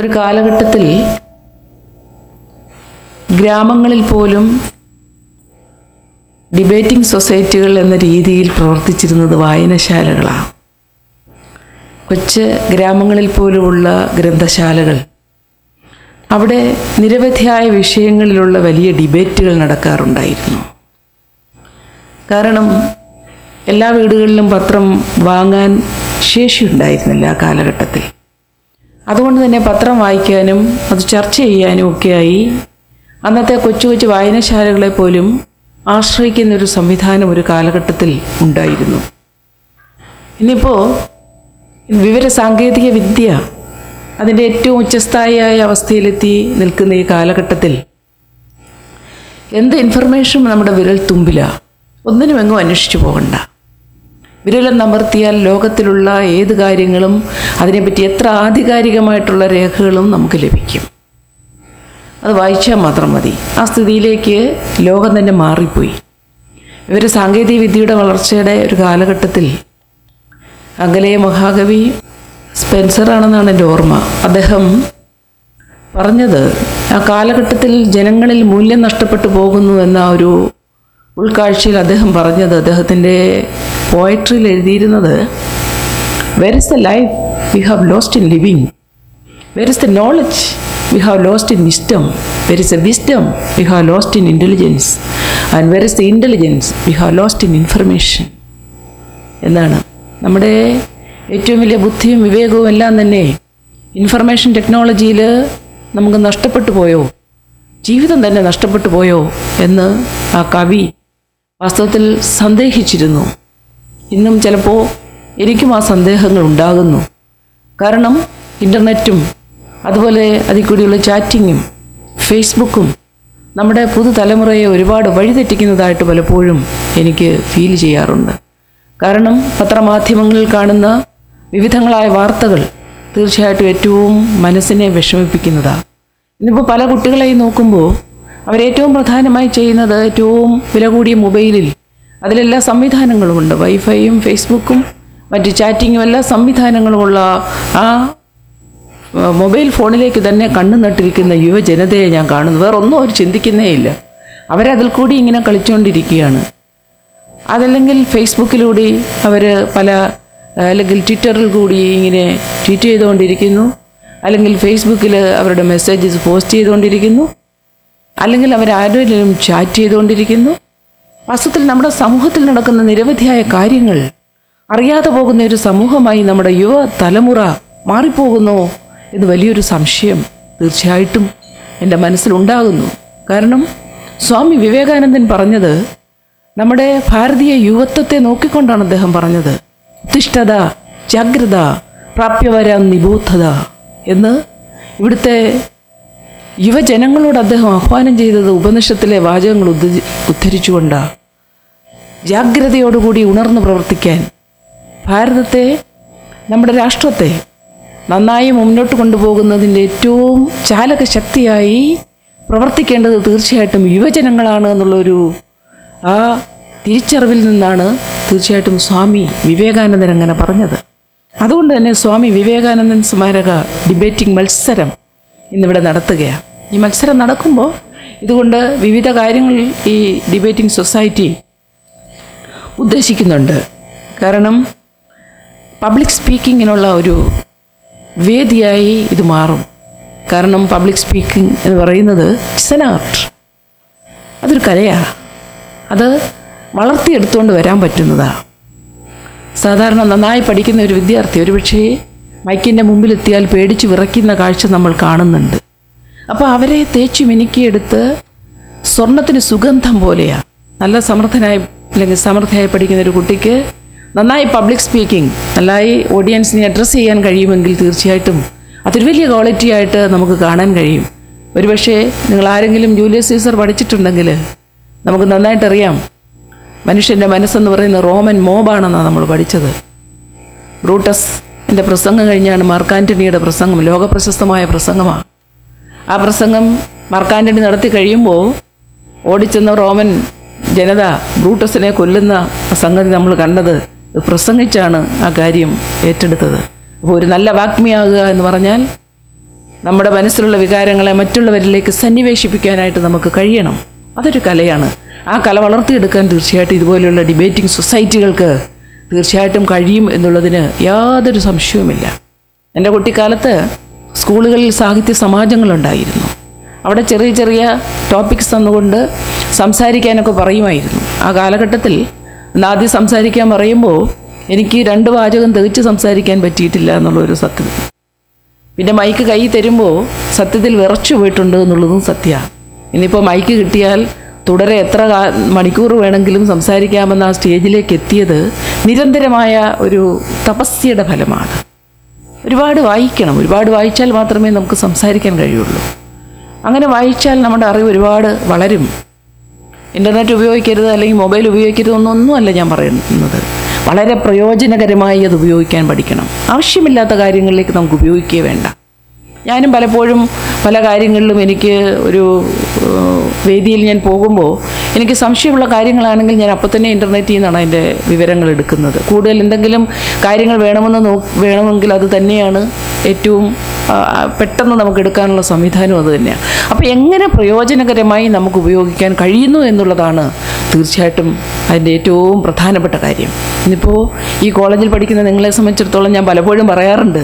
ഒരു കാലഘട്ടത്തിൽ ഗ്രാമങ്ങളിൽ പോലും ഡിബേറ്റിംഗ് സൊസൈറ്റികൾ എന്ന രീതിയിൽ പ്രവർത്തിച്ചിരുന്നത് വായനശാലകളാണ്. കൊച്ച് ഗ്രാമങ്ങളിൽ പോലുമുള്ള ഗ്രന്ഥശാലകൾ. അവിടെ നിരവധിയായ വിഷയങ്ങളിലുള്ള വലിയ ഡിബേറ്റുകൾ നടക്കാറുണ്ടായിരുന്നു. കാരണം എല്ലാ വീടുകളിലും പത്രം വാങ്ങാൻ ശേഷിയുണ്ടായിരുന്നില്ല ആ കാലഘട്ടത്തിൽ. അതുകൊണ്ട് തന്നെ പത്രം വായിക്കാനും അത് ചർച്ച ചെയ്യാനും ഒക്കെയായി. അന്നത്തെ കൊച്ചു കൊച്ചു വായനശാലകളെ പോലും ആശ്രയിക്കുന്ന ഒരു സംവിധാനം ഒരു കാലഘട്ടത്തിൽ ഉണ്ടായിരുന്നു. ഇന്നിപ്പോൾ വിവര സാങ്കേതിക വിദ്യ അതിന്റെ ഏറ്റവും ഉച്ചസ്ഥായിയായ അവസ്ഥയിലെത്തി നിൽക്കുന്ന ഈ കാലഘട്ടത്തിൽ എന്ത് ഇൻഫർമേഷനും നമ്മുടെ വിരൽ തുമ്പിലാണ് ഒന്നിനുമെങ്ങും അന്വേഷിച്ചു പോകണ്ട. വിരലെന്നമർത്തിയാൽ ലോകത്തിലുള്ള ഏത് കാര്യങ്ങളും അതിനെപ്പറ്റി എത്ര ആധികാരികമായിട്ടുള്ള രേഖകളും നമുക്ക് ലഭിക്കും. അത് വായിച്ചാൽ മാത്രം മതി. ആ സ്ഥിതിയിലേക്ക് ലോകം തന്നെ മാറിപ്പോയി. ഇവർ സാങ്കേതിക വിദ്യയുടെ വളർച്ചയുടെ ഒരു കാലഘട്ടത്തിൽ അകലെ മഹാകവി സ്പെൻസറാണെന്നാണ് എന്റെ ഓർമ്മ. അദ്ദേഹം പറഞ്ഞത് ആ കാലഘട്ടത്തിൽ ജനങ്ങളിൽ മൂല്യം നഷ്ടപ്പെട്ടു പോകുന്നു എന്ന ഒരു ഉൾക്കാഴ്ചയിൽ അദ്ദേഹം പറഞ്ഞത്. അദ്ദേഹത്തിന്റെ പോയട്രിയിൽ എഴുതിയിരുന്നത് where is the life we have lost in living where is the knowledge we have lost in wisdom where is a wisdom we have lost in intelligence and where is the intelligence we have lost in information എന്നാണ്. നമ്മുടെ ഏറ്റവും വലിയ ബുദ്ധിയും വിവേകവും എല്ലാം തന്നെ information ടെക്നോളജിയിൽ നമുക്ക് നഷ്ടപ്പെട്ടു പോയോ? ജീവിതം തന്നെ നഷ്ടപ്പെട്ടു പോയോ? എന്ന് ആ കവി വാസ്തവത്തിൽ സന്ദേഹിച്ചിരുന്നു. ഇന്നും ചിലപ്പോൾ എനിക്കും ആ സന്ദേഹങ്ങൾ ഉണ്ടാകുന്നു. കാരണം ഇന്റർനെറ്റും അതുപോലെ അതിൽ കൂടിയുള്ള ചാറ്റിങ്ങും ഫേസ്ബുക്കും നമ്മുടെ പുതുതലമുറയെ ഒരുപാട് വഴിതെറ്റിക്കുന്നതായിട്ട് പലപ്പോഴും എനിക്ക് ഫീൽ ചെയ്യാറുണ്ട്. കാരണം പത്രമാധ്യമങ്ങളിൽ കാണുന്ന വിവിധങ്ങളായ വാർത്തകൾ തീർച്ചയായിട്ടും ഏറ്റവും മനസ്സിനെ വിഷമിപ്പിക്കുന്നതാണ് ഇന്നിപ്പോൾ പല കുട്ടികളെയും നോക്കുമ്പോൾ അവരേറ്റവും പ്രധാനമായി ചെയ്യുന്നത് ഏറ്റവും വില കൂടിയ മൊബൈലിൽ അതിലെല്ലാ സംവിധാനങ്ങളുമുണ്ട്. വൈഫൈയും ഫേസ്ബുക്കും മറ്റ് ചാറ്റിങ്ങും എല്ലാ സംവിധാനങ്ങളുമുള്ള ആ മൊബൈൽ ഫോണിലേക്ക് തന്നെ കണ്ണു നട്ടിരിക്കുന്ന യുവജനതയെ ഞാൻ കാണുന്നു. വേറെ ഒന്നും അവർ ചിന്തിക്കുന്നേ ഇല്ല. അവരതിൽ കൂടി ഇങ്ങനെ കളിച്ചുകൊണ്ടിരിക്കുകയാണ് അതല്ലെങ്കിൽ ഫേസ്ബുക്കിലൂടെ അവർ പല അല്ലെങ്കിൽ ട്വിറ്ററിൽ കൂടി ഇങ്ങനെ ട്വീറ്റ് ചെയ്തുകൊണ്ടിരിക്കുന്നു. അല്ലെങ്കിൽ ഫേസ്ബുക്കിൽ അവരുടെ മെസ്സേജസ് പോസ്റ്റ് ചെയ്തുകൊണ്ടിരിക്കുന്നു. അല്ലെങ്കിൽ ആരോഗ്യം ചാറ്റ് ചെയ്തുകൊണ്ടിരിക്കുന്നു. വാസ്തവത്തിൽ നമ്മുടെ സമൂഹത്തിൽ നടക്കുന്ന നിരവധിയായ കാര്യങ്ങൾ അറിയാതെ പോകുന്ന ഒരു സമൂഹമായി നമ്മുടെ യുവ തലമുറ മാറിപ്പോകുന്നോ എന്ന് വലിയൊരു സംശയം തീർച്ചയായിട്ടും എന്റെ മനസ്സിലുണ്ടാകുന്നു. കാരണം സ്വാമി വിവേകാനന്ദൻ പറഞ്ഞത് നമ്മുടെ ഭാരതീയ യുവത്വത്തെ നോക്കിക്കൊണ്ടാണ് അദ്ദേഹം പറഞ്ഞത്. ഉത്തിഷ്ഠത ജാഗ്രത പ്രാപ്യവര നിബോധത എന്ന് ഇവിടുത്തെ യുവജനങ്ങളോട് അദ്ദേഹം ആഹ്വാനം ചെയ്തത് ഉപനിഷത്തിലെ വാചകങ്ങൾ ഉദ്ധ ഉദ്ധരിച്ചുകൊണ്ടാണ് ജാഗ്രതയോടുകൂടി ഉണർന്നു പ്രവർത്തിക്കാൻ ഭാരതത്തെ നമ്മുടെ രാഷ്ട്രത്തെ നന്നായി മുന്നോട്ട് കൊണ്ടുപോകുന്നതിന്റെ ഏറ്റവും ചാലകശക്തിയായി പ്രവർത്തിക്കേണ്ടത് തീർച്ചയായിട്ടും യുവജനങ്ങളാണ് എന്നുള്ളൊരു ആ തിരിച്ചറിവിൽ നിന്നാണ് തീർച്ചയായിട്ടും സ്വാമി വിവേകാനന്ദൻ അങ്ങനെ പറഞ്ഞത്. അതുകൊണ്ട് തന്നെ സ്വാമി വിവേകാനന്ദൻ സ്മാരക ഡിബേറ്റിംഗ് മത്സരം ഇന്നിവിടെ നടത്തുകയാണ്. ഈ മത്സരം നടക്കുമ്പോൾ ഇതുകൊണ്ട് വിവിധ കാര്യങ്ങളിൽ ഈ ഡിബേറ്റിംഗ് സൊസൈറ്റി ഉദ്ദേശിക്കുന്നുണ്ട്. കാരണം പബ്ലിക് സ്പീക്കിങ്ങിനുള്ള ഒരു വേദിയായി ഇത് മാറും. കാരണം പബ്ലിക് സ്പീക്കിംഗ് എന്ന് പറയുന്നത് ഇറ്റ്സ് എൻ ആർട്ട് അതൊരു കലയാണ്. അത് വളർത്തിയെടുത്തുകൊണ്ട് വരാൻ പറ്റുന്നതാണ്. സാധാരണ നന്നായി പഠിക്കുന്ന ഒരു വിദ്യാർത്ഥി ഒരുപക്ഷേ മൈക്കിന്റെ മുമ്പിലെത്തിയാൽ പേടിച്ച് വിറയ്ക്കുന്ന കാഴ്ച നമ്മൾ കാണുന്നുണ്ട്. അപ്പോൾ അവരെ തേച്ച് മിനുക്കിയെടുത്ത് സ്വർണത്തിന് സുഗന്ധം പോലെയാണ് നല്ല സമർത്ഥനായി അല്ലെങ്കിൽ സമർത്ഥയായി പഠിക്കുന്ന ഒരു കുട്ടിക്ക് നന്നായി പബ്ലിക് സ്പീക്കിംഗ് നന്നായി ഓഡിയൻസിനെ അഡ്രസ്സ് ചെയ്യാൻ കഴിയുമെങ്കിൽ തീർച്ചയായിട്ടും അതൊരു വലിയ ക്വാളിറ്റി ആയിട്ട് നമുക്ക് കാണാൻ കഴിയും. ഒരുപക്ഷേ നിങ്ങൾ ആരെങ്കിലും ജൂലിയസ് സീസർ പഠിച്ചിട്ടുണ്ടെങ്കിൽ നമുക്ക് നന്നായിട്ടറിയാം മനുഷ്യന്റെ മനസ്സെന്ന് പറയുന്ന റോമൻ മോബാണെന്നാണ് നമ്മൾ പഠിച്ചത്. ബ്രൂട്ടസ് എന്റെ പ്രസംഗം കഴിഞ്ഞാണ് മാർക്കാന്റണിയുടെ പ്രസംഗം ലോകപ്രശസ്തമായ പ്രസംഗമാണ്. ആ പ്രസംഗം മാർക്കാന്റണി നടത്തി കഴിയുമ്പോൾ ഓടിച്ചെന്ന റോമൻ ജനത ബ്രൂട്ടസിനെ കൊല്ലുന്ന സംഗതി നമ്മൾ കണ്ടത് പ്രസംഗിച്ചാണ് ആ കാര്യം ഏറ്റെടുത്തത്. അപ്പോൾ ഒരു നല്ല വാഗ്മിയാകുക എന്ന് പറഞ്ഞാൽ നമ്മുടെ മനസ്സിലുള്ള വികാരങ്ങളെ മറ്റുള്ളവരിലേക്ക് സന്നിവേശിപ്പിക്കാനായിട്ട് നമുക്ക് കഴിയണം. അതൊരു കലയാണ്. ആ കല വളർത്തിയെടുക്കാൻ തീർച്ചയായിട്ടും ഇതുപോലെയുള്ള ഡിബേറ്റിംഗ് സൊസൈറ്റികൾക്ക് തീർച്ചയായിട്ടും കഴിയും എന്നുള്ളതിന് യാതൊരു സംശയവുമില്ല. എന്റെ കുട്ടിക്കാലത്ത് സ്കൂളുകളിൽ സാഹിത്യ സമാജങ്ങളുണ്ടായിരുന്നു. അവിടെ ചെറിയ ചെറിയ ടോപ്പിക്സ് തന്നുകൊണ്ട് സംസാരിക്കാനൊക്കെ പറയുമായിരുന്നു. ആ കാലഘട്ടത്തിൽ ആദ്യം സംസാരിക്കാൻ പറയുമ്പോൾ എനിക്ക് രണ്ട് വാചകം തികച്ച് സംസാരിക്കാൻ പറ്റിയിട്ടില്ല എന്നുള്ളൊരു സത്യം. പിന്നെ മൈക്ക് കൈ തരുമ്പോൾ സത്യത്തിൽ വിറച്ചു പോയിട്ടുണ്ട് എന്നുള്ളതും സത്യമാണ്. ഇനിയിപ്പോൾ മൈക്ക് കിട്ടിയാൽ തുടരെ എത്ര മണിക്കൂർ വേണമെങ്കിലും സംസാരിക്കാമെന്ന ആ സ്റ്റേജിലേക്ക് എത്തിയത് നിരന്തരമായ ഒരു തപസ്യയുടെ ഫലമാണ്. ഒരുപാട് വായിക്കണം. ഒരുപാട് വായിച്ചാൽ മാത്രമേ നമുക്ക് സംസാരിക്കാൻ കഴിയുള്ളൂ. അങ്ങനെ വായിച്ചാൽ നമ്മുടെ അറിവ് ഒരുപാട് വളരും. ഇന്റർനെറ്റ് ഉപയോഗിക്കരുത് അല്ലെങ്കിൽ മൊബൈൽ ഉപയോഗിക്കരുത് എന്നൊന്നുമല്ല ഞാൻ പറയുന്നത്. വളരെ പ്രയോജനകരമായി അത് ഉപയോഗിക്കാൻ പഠിക്കണം. ആവശ്യമില്ലാത്ത കാര്യങ്ങളിലേക്ക് നമുക്ക് ഉപയോഗിക്കുക വേണ്ട. ഞാനും പലപ്പോഴും പല കാര്യങ്ങളിലും എനിക്ക് ഒരു വേദിയിൽ ഞാൻ പോകുമ്പോൾ എനിക്ക് സംശയമുള്ള കാര്യങ്ങളാണെങ്കിൽ ഞാൻ അപ്പം തന്നെ ഇന്റർനെറ്റിൽ നിന്നാണ് അതിന്റെ വിവരങ്ങൾ എടുക്കുന്നത്. കൂടുതൽ എന്തെങ്കിലും കാര്യങ്ങൾ വേണമെന്ന് നോ വേണമെങ്കിൽ അത് തന്നെയാണ് ഏറ്റവും പെട്ടെന്ന് നമുക്ക് എടുക്കാനുള്ള സംവിധാനം അത് തന്നെയാണ്. അപ്പോൾ എങ്ങനെ പ്രയോജനകരമായി നമുക്ക് ഉപയോഗിക്കാൻ കഴിയുന്നു എന്നുള്ളതാണ് തീർച്ചയായിട്ടും അതിന്റെ ഏറ്റവും പ്രധാനപ്പെട്ട കാര്യം. ഇന്നിപ്പോൾ ഈ കോളേജിൽ പഠിക്കുന്ന നിങ്ങളെ സംബന്ധിച്ചിടത്തോളം ഞാൻ പലപ്പോഴും പറയാറുണ്ട്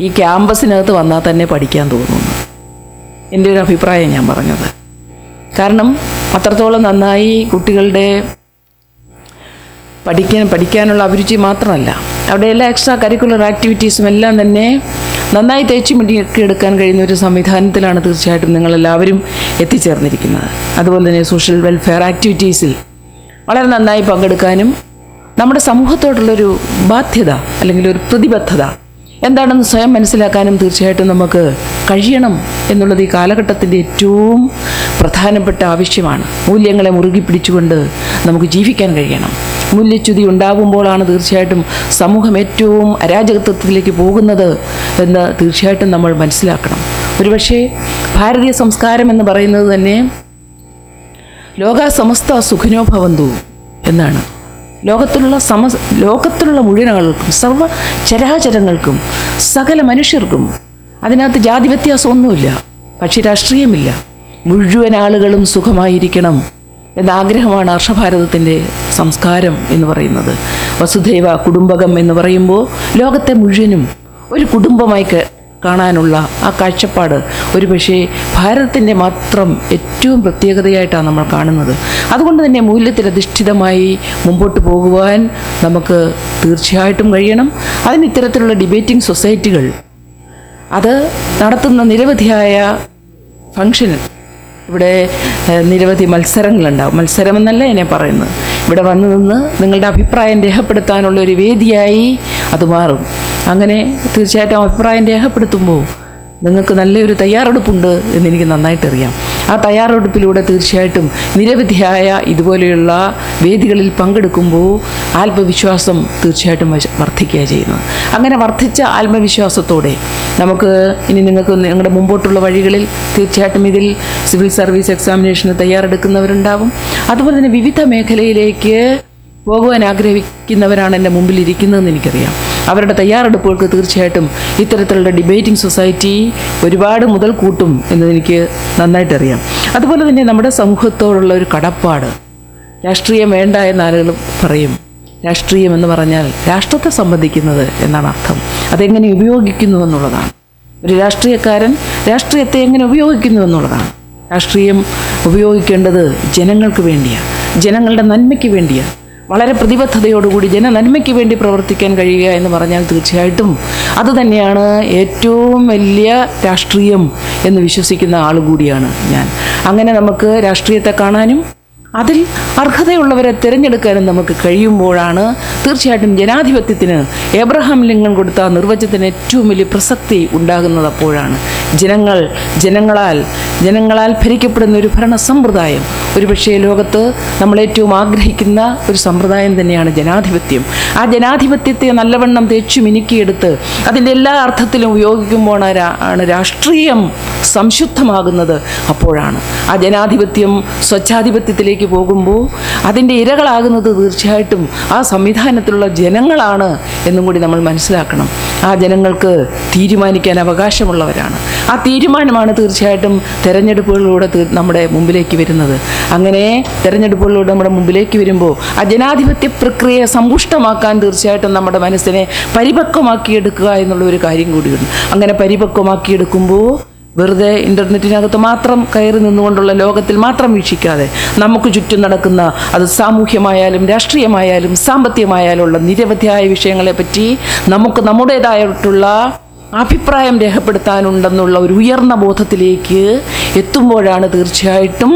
ഈ ക്യാമ്പസിനകത്ത് വന്നാൽ തന്നെ പഠിക്കാൻ തോന്നുന്നു. എന്റെ ഒരു അഭിപ്രായം ഞാൻ പറഞ്ഞത്. കാരണം അത്രത്തോളം നന്നായി കുട്ടികളുടെ പഠിക്കാൻ പഠിക്കാനുള്ള അഭിരുചി മാത്രമല്ല. അവിടെ എല്ലാ എക്സ്ട്രാ കരിക്കുലർ ആക്ടിവിറ്റീസും എല്ലാം തന്നെ നന്നായി തേച്ച് എടുക്കാൻ കഴിയുന്ന ഒരു സംവിധാനത്തിലാണ് തീർച്ചയായിട്ടും നിങ്ങളെല്ലാവരും എത്തിച്ചേർന്നിരിക്കുന്നത്. അതുപോലെ തന്നെ സോഷ്യൽ വെൽഫെയർ ആക്ടിവിറ്റീസിൽ വളരെ നന്നായി പങ്കെടുക്കാനും നമ്മുടെ സമൂഹത്തോടുള്ളൊരു ബാധ്യത അല്ലെങ്കിൽ ഒരു പ്രതിബദ്ധത എന്താണെന്ന് സ്വയം മനസ്സിലാക്കാനും തീർച്ചയായിട്ടും നമുക്ക് കഴിയണം എന്നുള്ളത് ഈ കാലഘട്ടത്തിന്റെ ഏറ്റവും പ്രധാനപ്പെട്ട ആവശ്യമാണ്. മൂല്യങ്ങളെ മുറുകി പിടിച്ചുകൊണ്ട് നമുക്ക് ജീവിക്കാൻ കഴിയണം. മൂല്യച്യുതി ഉണ്ടാകുമ്പോഴാണ് തീർച്ചയായിട്ടും സമൂഹം ഏറ്റവും അരാജകത്വത്തിലേക്ക് പോകുന്നത് എന്ന് തീർച്ചയായിട്ടും നമ്മൾ മനസ്സിലാക്കണം. ഒരുപക്ഷേ ഭാരതീയ സംസ്കാരം എന്ന് പറയുന്നത് തന്നെ ലോക സമസ്ത സുഖിനോ ഭവന്തു എന്നാണ്. ലോകത്തിലുള്ള സമ ലോകത്തിലുള്ള മുഴുവൻ ആളുകൾക്കും സർവ ചരാചരങ്ങൾക്കും സകല മനുഷ്യർക്കും അതിനകത്ത് ജാതി വ്യത്യാസമൊന്നുമില്ല പക്ഷേ രാഷ്ട്രീയമില്ല. മുഴുവൻ ആളുകളും സുഖമായിരിക്കണം എന്നാഗ്രഹമാണ് ഹർഷഭാരതത്തിന്റെ സംസ്കാരം എന്ന് പറയുന്നത്. വസുധൈവ കുടുംബകം എന്ന് പറയുമ്പോൾ ലോകത്തെ മുഴുവനും ഒരു കുടുംബമായി കാണാനുള്ള ആ കാഴ്ചപ്പാട് ഒരു പക്ഷേ ഭാരതത്തിന്റെ മാത്രം ഏറ്റവും പ്രത്യേകതയായിട്ടാണ് നമ്മൾ കാണുന്നത്. അതുകൊണ്ട് തന്നെ മൂല്യത്തിലധിഷ്ഠിതമായി മുമ്പോട്ട് പോകുവാൻ നമുക്ക് തീർച്ചയായിട്ടും കഴിയണം. അതിന് ഇത്തരത്തിലുള്ള ഡിബേറ്റിംഗ് സൊസൈറ്റികൾ അത് നടത്തുന്ന നിരവധിയായ ഫങ്ഷൻ ഇവിടെ നിരവധി മത്സരങ്ങളുണ്ടാവും. മത്സരം എന്നല്ല എന്നെ പറയുന്നത്. ഇവിടെ വന്നു നിന്ന് നിങ്ങളുടെ അഭിപ്രായം രേഖപ്പെടുത്താനുള്ള ഒരു വേദിയായി അത് മാറും. അങ്ങനെ തീർച്ചയായിട്ടും അഭിപ്രായം രേഖപ്പെടുത്തുമ്പോൾ നിങ്ങൾക്ക് നല്ലൊരു തയ്യാറെടുപ്പുണ്ട് എന്നെനിക്ക് നന്നായിട്ടറിയാം. ആ തയ്യാറെടുപ്പിലൂടെ തീർച്ചയായിട്ടും നിരവധിയായ ഇതുപോലെയുള്ള വേദികളിൽ പങ്കെടുക്കുമ്പോൾ ആത്മവിശ്വാസം തീർച്ചയായിട്ടും വർദ്ധിക്കുക ചെയ്യുന്നത് അങ്ങനെ വർദ്ധിച്ച ആത്മവിശ്വാസത്തോടെ നമുക്ക് ഇനി നിങ്ങൾക്ക് നിങ്ങളുടെ മുമ്പോട്ടുള്ള വഴികളിൽ തീർച്ചയായിട്ടും ഇതിൽ സിവിൽ സർവീസ് എക്സാമിനേഷന് തയ്യാറെടുക്കുന്നവരുണ്ടാവും. അതുപോലെ തന്നെ വിവിധ മേഖലയിലേക്ക് പോകുവാൻ ആഗ്രഹിക്കുന്നവരാണ് എന്റെ മുമ്പിൽ ഇരിക്കുന്നതെന്ന് എനിക്കറിയാം. അവരുടെ തയ്യാറെടുപ്പുകൾക്ക് തീർച്ചയായിട്ടും ഇത്തരത്തിലുള്ള ഡിബേറ്റിംഗ് സൊസൈറ്റി ഒരുപാട് മുതൽ കൂട്ടും എന്നതെനിക്ക് നന്നായിട്ടറിയാം. അതുപോലെ തന്നെ നമ്മുടെ സമൂഹത്തോടുള്ള ഒരു കടപ്പാട് രാഷ്ട്രീയം വേണ്ട എന്ന് ആളുകൾ പറയും. രാഷ്ട്രീയം എന്ന് പറഞ്ഞാൽ രാഷ്ട്രത്തെ സംബന്ധിക്കുന്നത് എന്നാണ് അർത്ഥം. അതെങ്ങനെ ഉപയോഗിക്കുന്നു എന്നുള്ളതാണ്. ഒരു രാഷ്ട്രീയക്കാരൻ രാഷ്ട്രീയത്തെ എങ്ങനെ ഉപയോഗിക്കുന്നു എന്നുള്ളതാണ്. രാഷ്ട്രീയം ഉപയോഗിക്കേണ്ടത് ജനങ്ങൾക്ക് വേണ്ടിയാണ്. ജനങ്ങളുടെ നന്മയ്ക്ക് വേണ്ടിയാണ്. വളരെ പ്രതിബദ്ധതയോടുകൂടി ജനനന്മയ്ക്ക് വേണ്ടി പ്രവർത്തിക്കാൻ കഴിയുക എന്ന് പറഞ്ഞാൽ തീർച്ചയായിട്ടും അത് തന്നെയാണ് ഏറ്റവും വലിയ രാഷ്ട്രീയം എന്ന് വിശ്വസിക്കുന്ന ആൾ കൂടിയാണ് ഞാൻ. അങ്ങനെ നമുക്ക് രാഷ്ട്രീയത്തെ കാണാനും അതിൽ അർഹതയുള്ളവരെ തിരഞ്ഞെടുക്കാനും നമുക്ക് കഴിയുമ്പോഴാണ് തീർച്ചയായിട്ടും ജനാധിപത്യത്തിന് എബ്രഹാം ലിങ്കൺ കൊടുത്ത നിർവചനത്തിന് ഏറ്റവും വലിയ പ്രസക്തി ഉണ്ടാകുന്നത് അപ്പോഴാണ്. ജനങ്ങൾ ജനങ്ങളാൽ ജനങ്ങളാൽ ഭരിക്കപ്പെടുന്ന ഒരു ഭരണ സമ്പ്രദായം ഒരുപക്ഷെ ലോകത്ത് നമ്മൾ ഏറ്റവും ആഗ്രഹിക്കുന്ന ഒരു സമ്പ്രദായം തന്നെയാണ് ജനാധിപത്യം. ആ ജനാധിപത്യത്തെ നല്ലവണ്ണം തേച്ചു മിനുക്കിയെടുത്ത് അതിന്റെ എല്ലാ അർത്ഥത്തിലും ഉപയോഗിക്കുമ്പോൾ ആണ് രാഷ്ട്രീയം സംശുദ്ധമാകുന്നത് അപ്പോഴാണ്. ആ ജനാധിപത്യം സ്വച്ഛാധിപത്യത്തിലേക്ക് പോകുമ്പോൾ അതിന്റെ ഇരകളാകുന്നത് തീർച്ചയായിട്ടും ആ സംവിധാനം സംവിധാനത്തിലുള്ള ജനങ്ങളാണ് എന്നും കൂടി നമ്മൾ മനസ്സിലാക്കണം. ആ ജനങ്ങൾക്ക് തീരുമാനിക്കാൻ അവകാശമുള്ളവരാണ്. ആ തീരുമാനമാണ് തീർച്ചയായിട്ടും തെരഞ്ഞെടുപ്പുകളിലൂടെ നമ്മുടെ മുമ്പിലേക്ക് വരുന്നത്. അങ്ങനെ തെരഞ്ഞെടുപ്പുകളിലൂടെ നമ്മുടെ മുമ്പിലേക്ക് വരുമ്പോൾ ആ ജനാധിപത്യ പ്രക്രിയയെ സമ്പുഷ്ടമാക്കാൻ തീർച്ചയായിട്ടും നമ്മുടെ മനസ്സിനെ പരിപക്വമാക്കിയെടുക്കുക എന്നുള്ള ഒരു കാര്യം കൂടിയുണ്ട്. അങ്ങനെ പരിപക്വമാക്കിയെടുക്കുമ്പോൾ വെറുതെ ഇന്റർനെറ്റിനകത്ത് മാത്രം കയറി നിന്നുകൊണ്ടുള്ള ലോകത്തിൽ മാത്രം വീക്ഷിക്കാതെ നമുക്ക് ചുറ്റും നടക്കുന്ന അത് സാമൂഹ്യമായാലും രാഷ്ട്രീയമായാലും സാമ്പത്തികമായാലും ഉള്ള നിരവധിയായ വിഷയങ്ങളെപ്പറ്റി നമുക്ക് നമ്മുടേതായിട്ടുള്ള അഭിപ്രായം രേഖപ്പെടുത്താനുണ്ടെന്നുള്ള ഒരു ഉയർന്ന ബോധത്തിലേക്ക് എത്തുമ്പോഴാണ് തീർച്ചയായിട്ടും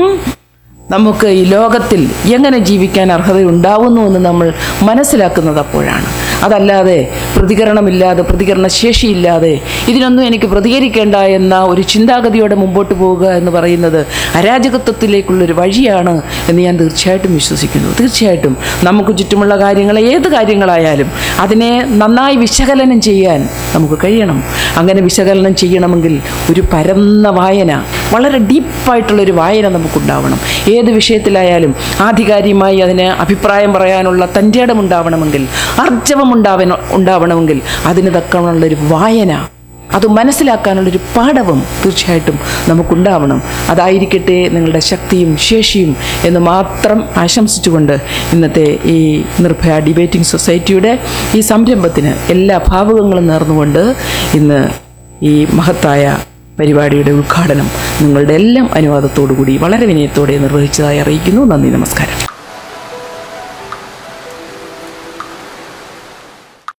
നമുക്ക് ഈ ലോകത്തിൽ എങ്ങനെ ജീവിക്കാൻ അർഹതയുണ്ടാവുന്നു എന്ന് നമ്മൾ മനസ്സിലാക്കുന്നത് അപ്പോഴാണ്. അതല്ലാതെ പ്രതികരണമില്ലാതെ പ്രതികരണ ശേഷിയില്ലാതെ ഇതിനൊന്നും എനിക്ക് പ്രതികരിക്കേണ്ട എന്ന ഒരു ചിന്താഗതിയോടെ മുമ്പോട്ട് പോവുക എന്ന് പറയുന്നത് അരാജകത്വത്തിലേക്കുള്ളൊരു വഴിയാണ് എന്ന് ഞാൻ തീർച്ചയായിട്ടും വിശ്വസിക്കുന്നു. തീർച്ചയായിട്ടും നമുക്ക് ചുറ്റുമുള്ള കാര്യങ്ങൾ ഏത് കാര്യങ്ങളായാലും അതിനെ നന്നായി വിശകലനം ചെയ്യാൻ നമുക്ക് കഴിയണം. അങ്ങനെ വിശകലനം ചെയ്യണമെങ്കിൽ ഒരു പരന്ന വായന വളരെ ഡീപ്പായിട്ടുള്ളൊരു വായന നമുക്കുണ്ടാവണം. ഏത് വിഷയത്തിലായാലും ആധികാരികമായി അതിന് അഭിപ്രായം പറയാനുള്ള തന്റെ ഉണ്ടാവണമെങ്കിൽ അർജവം ഉണ്ടാവ ഉണ്ടാവണമെങ്കിൽ അതിന് തക്കമുള്ളൊരു വായന അത് മനസ്സിലാക്കാനുള്ളൊരു പാഠവും തീർച്ചയായിട്ടും നമുക്കുണ്ടാവണം. അതായിരിക്കട്ടെ നിങ്ങളുടെ ശക്തിയും ശേഷിയും എന്ന് മാത്രം ആശംസിച്ചുകൊണ്ട് ഇന്നത്തെ ഈ നിർഭയ ഡിബേറ്റിംഗ് സൊസൈറ്റിയുടെ ഈ സംരംഭത്തിന് എല്ലാ ഭാവുകങ്ങളും നേർന്നുകൊണ്ട് ഇന്ന് ഈ മഹത്തായ പരിപാടിയുടെ ഉദ്ഘാടനം നിങ്ങളുടെ എല്ലാം അനുവാദത്തോടു കൂടി വളരെ വിനയത്തോടെ നിർവഹിച്ചതായി അറിയിക്കുന്നു. നന്ദി നമസ്കാരം.